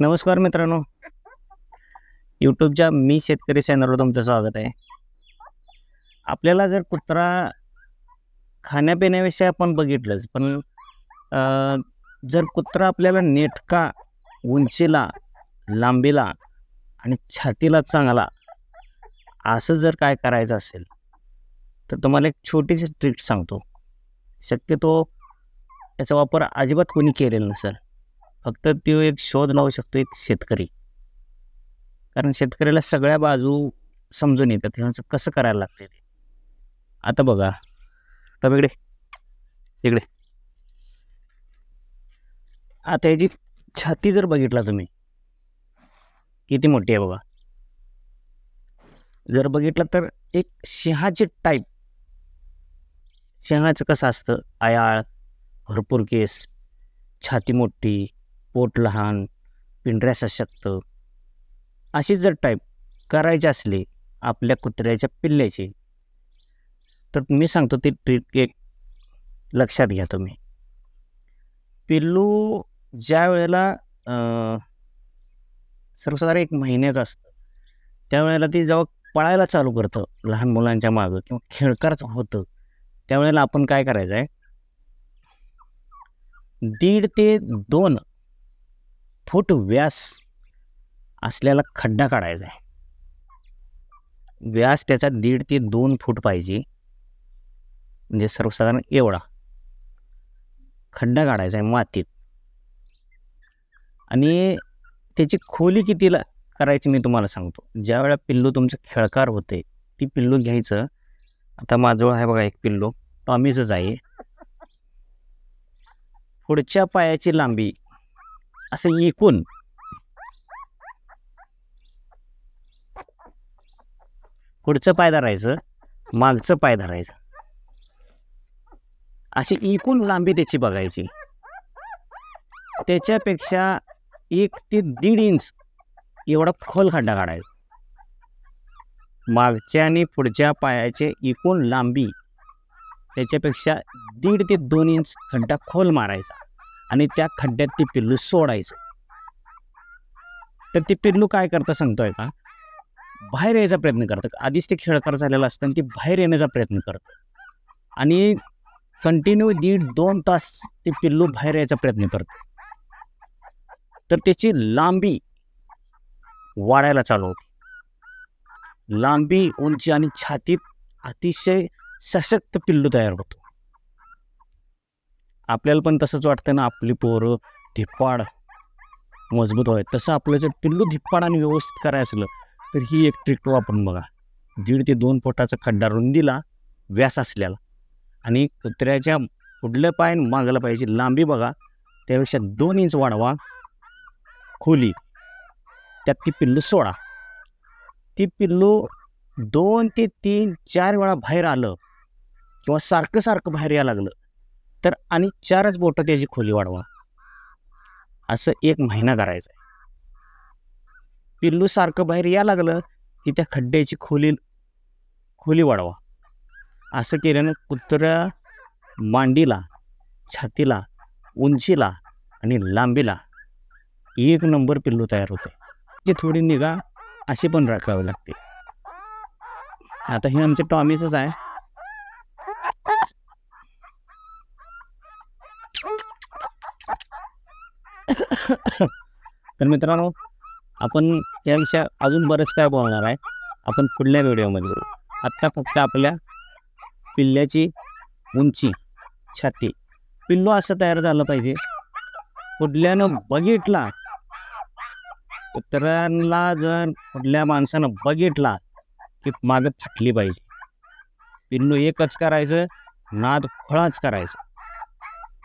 नमस्कार मित्रांनो. यूट्यूबच्या मी शेतकरी चॅनलवर तुमचं स्वागत आहे. आपल्याला जर कुत्रा खाण्यापिण्याविषयी आपण बघितलंच पण जर कुत्रा आपल्याला नेटका उंचीला लांबीला आणि छातीला चांगला असं जर काय करायचं असेल तर तुम्हाला एक छोटीशी ट्रिक सांगतो. शक्यतो याचा वापर अजिबात कोणी केलेला नसेल. फक्त तो एक शोध लावू शकतो एक शेतकरी. कारण शेतकऱ्याला सगळ्या बाजू समजून येतात. ह्यांचं कसं करायला लागते ते? आता बघा. तर इकडे. इकडे. आता याची छाती जर बघितला तुम्ही. किती मोठी आहे बघा. जर बघितलं तर एक सिंहाची टाईप सिंहाचं कसं असतं? आयाळ भरपूर केस छाती मोठी पोट लहान पिंढऱ्या सशक्त अशी जर टाईप करायची असले आपल्या कुत्र्याच्या पिल्ल्याची तर मी सांगतो ती ट्रीट एक लक्षात घ्या तुम्ही. पिल्लू ज्या वेळेला अं, सर्वसाधारण एक महिन्याचं असतं त्यावेळेला ती जेव्हा पळायला चालू करतं लहान मुलांच्या मागं किंवा खेळकारच होतं त्यावेळेला आपण काय करायचं आहे दीड ते दोन फूट व्यास असलेला खड्डा काढायचा आहे. व्यास त्याचा दीड ते दोन फूट पाहिजे. म्हणजे सर्वसाधारण एवढा. खड्डा काढायचा आहे मातीत. आणि त्याची खोली कितीला करायची मी तुम्हाला सांगतो. ज्या वेळा पिल्लू तुमचं खेळकार होते ती पिल्लू घ्यायचं. आता माझं आहे बघा एक पिल्लू. टॉमीचंच आहे. पुढच्या पायाची लांबी असं एकूण पुढचं पाय धरायचं मागचं पाय धरायचं. अशी एकूण लांबी त्याची बघायची. त्याच्यापेक्षा एक ते दीड इंच एवढा खोल खड्डा काढायचा. मागच्या आणि पुढच्या पायाचे एकूण लांबी त्याच्यापेक्षा दीड ते दोन इंच खड्डा खोल मारायचा. आणि त्या खड्ड्यात ती पिल्लू सोडायचं. तर ते पिल्लू काय करतं सांगतोय का? बाहेर यायचा प्रयत्न करतं. आधीच ते खेळकर झालेलं असतं आणि ती बाहेर येण्याचा प्रयत्न करतं. आणि कंटिन्यू दीड दोन तास ते पिल्लू बाहेर यायचा प्रयत्न करतं. तर त्याची लांबी वाढायला चालू होती. लांबी उंची आणि छातीत अतिशय सशक्त पिल्लू तयार होतो. आपल्याला पण तसंच वाटतं ना आपली पोरं धिप्पाड मजबूत होय तसं आपलं जर पिल्लू धिप्पाड आणि व्यवस्थित करायचं असलं तर ही एक ट्रिक वापरून बघा. दीड ते दोन फुटाचा खड्डा रुंदीला व्यास असल्याला आणि कुत्र्याच्या पुढलं पाय मागायला मागलं पाहिजे लांबी बघा. त्यापेक्षा दोन इंच वाढवा. खोली. त्यात ती पिल्लू सोडा. ती पिल्लू दोन ते तीन चार वेळा बाहेर आलं किंवा सारखं सारखं बाहेर यायला लागलं तर आणि चारच बोटं त्याची खोली वाढवा. असं एक महिना करायचं आहे पिल्लू सारखं बाहेर या लागलं की त्या खड्ड्याची खोली खोली वाढवा. असं केल्यानं कुत्र्या मांडीला छातीला उंचीला आणि लांबीला एक नंबर पिल्लू तयार होते ती थोडी निगा अशी पण राखावी लागते. आता हे आमचे टॉमीसच आहे. तर मित्रांनो आपण याविषयी अजून बरंच काय बोलणार आहे आपण पुढल्या व्हिडिओमध्ये करू आत्ता फक्त आपल्या पिल्ल्याची उंची छाती पिल्लू असं तयार झालं पाहिजे. कुठल्यानं बघितला कुत्र्यांना जर कुठल्या माणसानं बघितला की मागत चिटली पाहिजे. पिल्लू एकच करायचं नाद फळाच करायचं.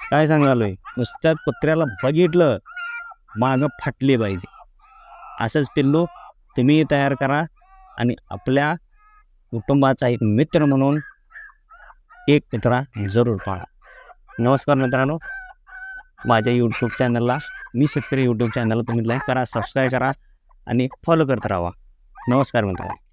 काय सांगालोय? नुसत्या कुत्र्याला बघितलं मागं फाटली पाहिजे. असंच पिल्लू तुम्ही तयार करा आणि आपल्या कुटुंबाचा एक मित्र म्हणून एक मित्रा जरूर पाळा. नमस्कार मित्रांनो. माझ्या यूट्यूब चॅनलला मी शेतकरी यूट्यूब चॅनलला तुम्ही लाईक करा सबस्क्राईब करा आणि फॉलो करत राहा. नमस्कार मित्रांनो.